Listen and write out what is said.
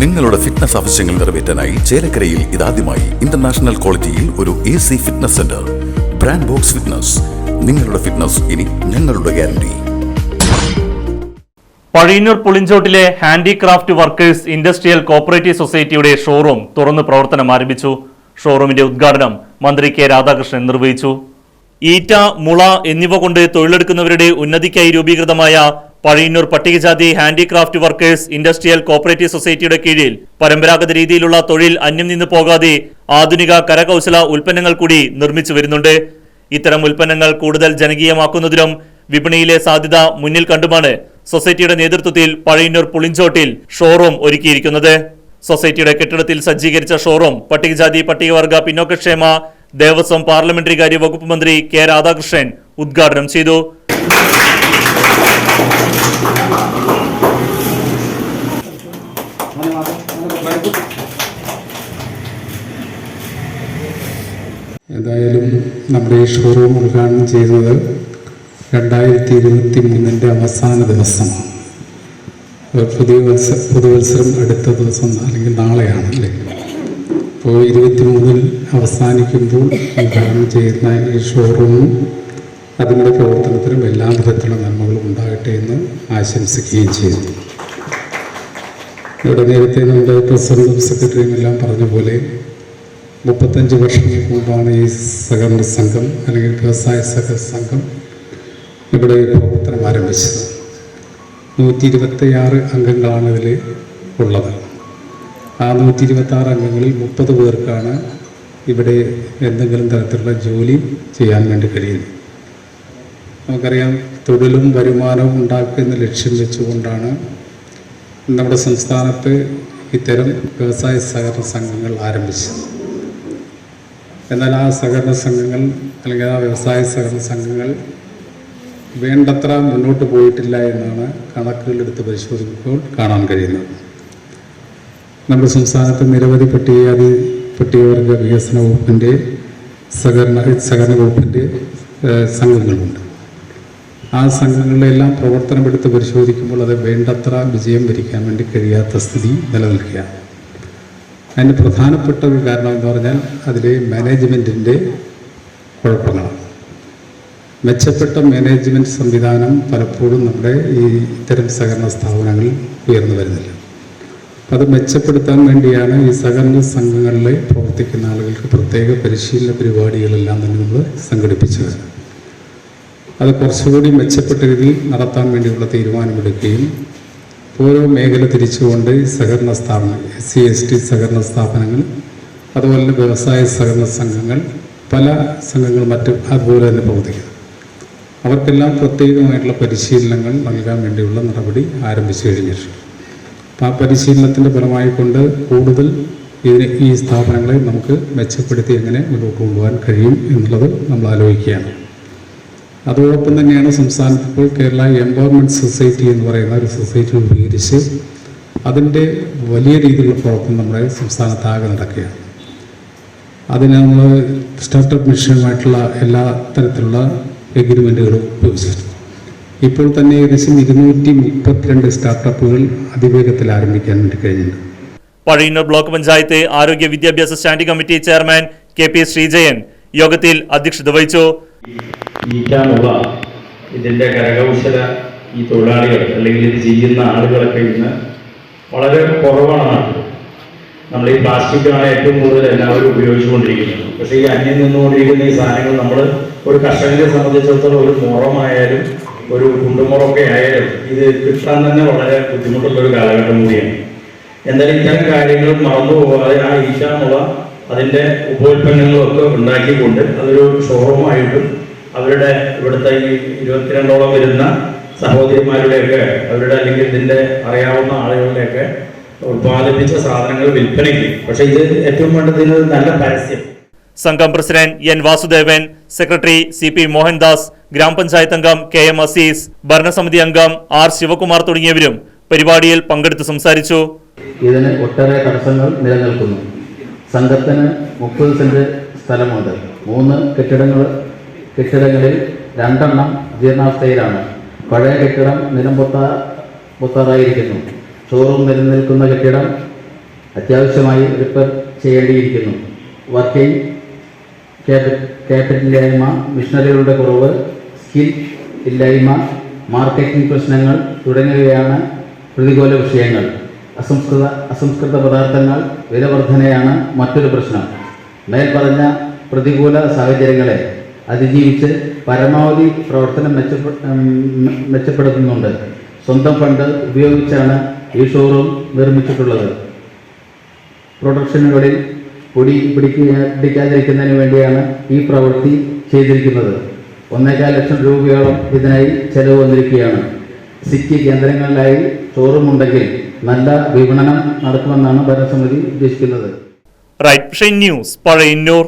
നിങ്ങളുടെ ഫിറ്റ്നസ് ആവശ്യങ്ങൾ നിറവേറ്റാനായി ചേലക്കരയിൽ ഇതാദ്യമായി ഇന്റർനാഷണൽ ക്വാളിറ്റിയിൽ ഒരു A C fitness centre brand box fitness നിങ്ങളുടെ ഫിറ്റ്നസ് ഇനി ഞങ്ങളുടെ ഗ്യാരണ്ടി പഴയന്നൂർ പുളിഞ്ചോട്ടിലെ ഹാൻഡിക്രാഫ്റ്റ് വർക്കേഴ്സ് ഇൻഡസ്ട്രിയൽ കോപ്പറേറ്റീവ് സൊസൈറ്റിയുടെ ഷോറൂം തുറന്ന് പ്രവർത്തനം ആരംഭിച്ചു. ഷോറൂമിന്റെ ഉദ്ഘാടനം മന്ത്രി കെ രാധാകൃഷ്ണൻ നിർവഹിച്ചു. ഈറ്റ മുള എന്നിവ കൊണ്ട് തൊഴിലെടുക്കുന്നവരുടെ ഉന്നതിക്കായി രൂപീകൃതമായ പഴയന്നൂർ പട്ടികജാതി ഹാൻഡിക്രാഫ്റ്റ് വർക്കേഴ്സ് ഇൻഡസ്ട്രിയൽ കോപ്പറേറ്റീവ് സൊസൈറ്റിയുടെ കീഴിൽ പരമ്പരാഗത രീതിയിലുള്ള തൊഴിൽ അന്യം നിന്ന് പോകാതെ ആധുനിക കരകൗശല ഉൽപ്പന്നങ്ങൾ കൂടി നിർമ്മിച്ചു വരുന്നുണ്ട്. ഇത്തരം ഉൽപ്പന്നങ്ങൾ കൂടുതൽ ജനകീയമാക്കുന്നതിനും വിപണിയിലെ സാധ്യത മുന്നിൽ കണ്ടുമാണ് സൊസൈറ്റിയുടെ നേതൃത്വത്തിൽ പഴയന്നൂർ പുളിഞ്ചോട്ടിൽ ഷോറൂം ഒരുക്കിയിരിക്കുന്നത്. സൊസൈറ്റിയുടെ കെട്ടിടത്തിൽ സജ്ജീകരിച്ച ഷോറൂം പട്ടികജാതി പട്ടികവർഗ പിന്നോക്കക്ഷേമ ദേവസ്വം പാർലമെന്ററി കാര്യ വകുപ്പ് മന്ത്രി കെ രാധാകൃഷ്ണൻ ഉദ്ഘാടനം ചെയ്തു. നമ്മുടെ ഈ ഷോറൂം ഉദ്ഘാടനം ചെയ്യുന്നത് രണ്ടായിരത്തി ഇരുപത്തി മൂന്നിന്റെ അവസാന ദിവസമാണ്. പുതിയ വത്സ പുതുവത്സരം അടുത്ത ദിവസം അല്ലെങ്കിൽ നാളെയാണ് അല്ലേ? അപ്പോൾ ഇരുപത്തി മൂന്നിൽ അവസാനിക്കുമ്പോൾ ഉദ്ഘാടനം ചെയ്യുന്ന ഈ ഷോറൂമും അതിന്റെ പ്രവർത്തനത്തിനും എല്ലാ വിധത്തിലുള്ള നന്മകളും ഉണ്ടാകട്ടെ എന്ന് ആശംസിക്കുകയും ചെയ്യുന്നു ഇവിടെ നേരത്തെ നമ്മുടെ പ്രസിഡന്റും സെക്രട്ടറിയും എല്ലാം പറഞ്ഞ പോലെ മുപ്പത്തഞ്ച് വർഷങ്ങൾക്ക് മുമ്പാണ് ഈ സഹകരണ സംഘം അല്ലെങ്കിൽ വ്യവസായ സഹകരണ സംഘം ഇവിടെ പ്രവർത്തനം ആരംഭിച്ചത്. നൂറ്റി ഇരുപത്തിയാറ് അംഗങ്ങളാണ് ഇതിൽ ഉള്ളത്. ആ നൂറ്റി ഇരുപത്തി ആറ് അംഗങ്ങളിൽ മുപ്പത് പേർക്കാണ് ഇവിടെ എന്തെങ്കിലും തരത്തിലുള്ള ജോലി ചെയ്യാൻ വേണ്ടി കഴിയുന്നത്. നമുക്കറിയാം തൊഴിലും വരുമാനവും ഉണ്ടാക്കുന്ന ലക്ഷ്യം വെച്ചുകൊണ്ടാണ് നമ്മുടെ സംസ്ഥാനത്ത് ഇത്തരം വ്യവസായ സഹകരണ സംഘങ്ങൾ ആരംഭിച്ചത്. എന്നാൽ ആ സഹകരണ സംഘങ്ങൾ അല്ലെങ്കിൽ ആ വ്യവസായ സഹകരണ സംഘങ്ങൾ വേണ്ടത്ര മുന്നോട്ട് പോയിട്ടില്ല എന്നാണ് കണക്കുകളെടുത്ത് പരിശോധിക്കുമ്പോൾ കാണാൻ കഴിയുന്നത്. നമ്മുടെ സംസ്ഥാനത്ത് നിരവധി പട്ടികജാതി പട്ടികവർഗ വികസന വകുപ്പിന്റെ സഹകരണ സഹകരണ വകുപ്പിന്റെ സംഘങ്ങളുണ്ട്. ആ സംഘങ്ങളിലെല്ലാം പ്രവർത്തനം എടുത്ത് പരിശോധിക്കുമ്പോൾ അത് വേണ്ടത്ര വിജയം വരിക്കാൻ വേണ്ടി കഴിയാത്ത സ്ഥിതി നിലനിൽക്കുകയാണ്. അതിന് പ്രധാനപ്പെട്ട ഒരു കാരണം എന്ന് പറഞ്ഞാൽ അതിലെ മാനേജ്മെന്റിന്റെ കുഴപ്പങ്ങളാണ്. മെച്ചപ്പെട്ട മാനേജ്മെന്റ് സംവിധാനം പലപ്പോഴും നമ്മുടെ ഈ ഇത്തരം സഹകരണ സ്ഥാപനങ്ങളിൽ ഉയർന്നു വരുന്നില്ല. അത് മെച്ചപ്പെടുത്താൻ വേണ്ടിയാണ് ഈ സഹകരണ സംഘങ്ങളിൽ പ്രവർത്തിക്കുന്ന ആളുകൾക്ക് പ്രത്യേക പരിശീലന പരിപാടികളെല്ലാം തന്നെ നമ്മൾ സംഘടിപ്പിച്ചത്. അത് കുറച്ചുകൂടി മെച്ചപ്പെട്ട രീതിയിൽ നടത്താൻ വേണ്ടിയുള്ള തീരുമാനമെടുക്കുകയും ഓരോ മേഖല തിരിച്ചുകൊണ്ട് സഹകരണ സ്ഥാപനങ്ങൾ എസ് സി എസ് ടി സഹകരണ സ്ഥാപനങ്ങൾ അതുപോലെ തന്നെ വ്യവസായ സഹകരണ സംഘങ്ങൾ പല സംഘങ്ങൾ മറ്റും അതുപോലെ തന്നെ പ്രവർത്തിക്കുന്നു. അവർക്കെല്ലാം പ്രത്യേകമായിട്ടുള്ള പരിശീലനങ്ങൾ നൽകാൻ വേണ്ടിയുള്ള നടപടി ആരംഭിച്ചു കഴിഞ്ഞിട്ടുണ്ട്. അപ്പം ആ പരിശീലനത്തിന്റെ ഫലമായി കൊണ്ട് കൂടുതൽ ഇതിനെ ഈ സ്ഥാപനങ്ങളെ നമുക്ക് മെച്ചപ്പെടുത്തി എങ്ങനെ മുന്നോട്ട് കൊണ്ടുപോകാൻ കഴിയും എന്നുള്ളത് നമ്മൾ ആലോചിക്കുകയാണ്. അതോടൊപ്പം തന്നെയാണ് സംസ്ഥാനത്ത് ഇപ്പോൾ കേരള എംപവർമെന്റ് സൊസൈറ്റി എന്ന് പറയുന്ന ഒരു സൊസൈറ്റി രൂപീകരിച്ച് അതിന്റെ വലിയ രീതിയിലുള്ള പ്രവർത്തനം നമ്മുടെ സംസ്ഥാനത്താകെ നടക്കുകയാണ്. അതിന് നമ്മൾ സ്റ്റാർട്ടപ്പ് മിഷനുമായിട്ടുള്ള എല്ലാ തരത്തിലുള്ള എഗ്രിമെന്റുകളും ഇപ്പോൾ തന്നെ ഏകദേശം ഇരുന്നൂറ്റി മുപ്പത്തിരണ്ട് സ്റ്റാർട്ടപ്പുകൾ അതിവേഗത്തിൽ ആരംഭിക്കാൻ വേണ്ടി കഴിഞ്ഞിട്ടുണ്ട്. പഴയന്നൂർ ബ്ലോക്ക് പഞ്ചായത്ത് ആരോഗ്യ വിദ്യാഭ്യാസ standing committee chairman K P Sreejayan യോഗത്തിൽ അധ്യക്ഷത വഹിച്ചു. ഈറ്റാമുള്ള ഇതിന്റെ കരകൗശല ഈ തൊഴിലാളികൾ അല്ലെങ്കിൽ ഇത് ചെയ്യുന്ന ആളുകളൊക്കെ ഇന്ന് വളരെ കുറവാണ് നമ്മൾ ഈ പ്ലാസ്റ്റിക്കാണ് ഏറ്റവും കൂടുതൽ എല്ലാവരും ഉപയോഗിച്ചുകൊണ്ടിരിക്കുന്നത്. പക്ഷേ ഈ അന്യം നിന്നുകൊണ്ടിരിക്കുന്ന ഈ സാധനങ്ങൾ നമ്മൾ ഒരു കർഷകനെ സംബന്ധിച്ചിടത്തോളം ഒരു മുറമായാലും ഒരു കുണ്ടുമുറമൊക്കെ ആയാലും ഇത് കിട്ടാൻ തന്നെ വളരെ ബുദ്ധിമുട്ടുള്ള ഒരു കാലഘട്ടം കൂടിയാണ്. എന്തായാലും ഇത്തരം കാര്യങ്ങൾ മറന്നു പോകാതെ ആ ഈശാമുള്ള അതിന്റെ ഉപോൽപ്പന്നങ്ങളൊക്കെ ഉണ്ടാക്കിക്കൊണ്ട് അതൊരു ഷോറൂമായിട്ടും അവരുടെ ഇവിടുത്തെ ഈ ഇരുപത്തിരണ്ടോളം വരുന്ന സഹോദരിമാരുടെയൊക്കെ അവരുടെ അല്ലെങ്കിൽ ഇതിന്റെ അറിയാവുന്ന ആളുകളുടെയൊക്കെ ഉത്പാദിപ്പിച്ച സാധനങ്ങൾ വിൽപ്പനയ്ക്ക്. പക്ഷേ ഇത് ഏറ്റവും വേണ്ടത് ഇതിന് നല്ല പരസ്യം. സംഘം president N Vasudevan secretary C P Mohandas ഗ്രാമപഞ്ചായത്ത് അംഗം കെ എം അസീസ് ഭരണസമിതി അംഗം ആർ ശിവകുമാർ തുടങ്ങിയവരും പരിപാടിയിൽ പങ്കെടുത്ത് സംസാരിച്ചു. ഇതിന് ഒട്ടേറെ തടസ്സങ്ങൾ നിലനിൽക്കുന്നു. സംഘത്തിന് മുപ്പത് സെന്റ് സ്ഥലമുണ്ട്. മൂന്ന് കെട്ടിടങ്ങൾ കെട്ടിടങ്ങളിൽ രണ്ടെണ്ണം ജീർണാവസ്ഥയിലാണ്. പഴയ കെട്ടിടം നിലം പൊത്താ പൊത്താറായിരിക്കുന്നു ഷോറൂം നിലനിൽക്കുന്ന കെട്ടിടം അത്യാവശ്യമായി റിപ്പയർ ചെയ്യേണ്ടിയിരിക്കുന്നു. വർക്കിംഗ് ക്യാപിറ്റലില്ലായ്മ മിഷനറികളുടെ കുറവ് സ്കിൽ ഇല്ലായ്മ മാർക്കറ്റിംഗ് പ്രശ്നങ്ങൾ തുടങ്ങിയവയാണ് പ്രതികൂല വിഷയങ്ങൾ. അസംസ്കൃത അസംസ്കൃത പദാർത്ഥങ്ങൾ വിലവർധനയാണ് മറ്റൊരു പ്രശ്നം. മേൽപ്പറഞ്ഞ പ്രതികൂല സാഹചര്യങ്ങളെ അതിജീവിച്ച് പരമാവധി പ്രവർത്തനം മെച്ചപ്പെ മെച്ചപ്പെടുത്തുന്നുണ്ട്. സ്വന്തം ഫണ്ട് ഉപയോഗിച്ചാണ് ഈ ഷോറൂം നിർമ്മിച്ചിട്ടുള്ളത്. പ്രൊഡക്ഷനുകളിൽ പൊടി പിടിക്കുക പിടിക്കാതിരിക്കുന്നതിന് വേണ്ടിയാണ് ഈ പ്രവൃത്തി ചെയ്തിരിക്കുന്നത്. ഒന്നേകാൽ ലക്ഷം രൂപയോളം ഇതിനായി ചെലവ് വന്നിരിക്കുകയാണ്. സിറ്റി കേന്ദ്രങ്ങളിലായി ഷോറൂം ഉണ്ടെങ്കിൽ നല്ല വിപണനം നടക്കുമെന്നാണ് ഭരണസമിതി ഉദ്ദേശിക്കുന്നത്. Right news Pazhayannur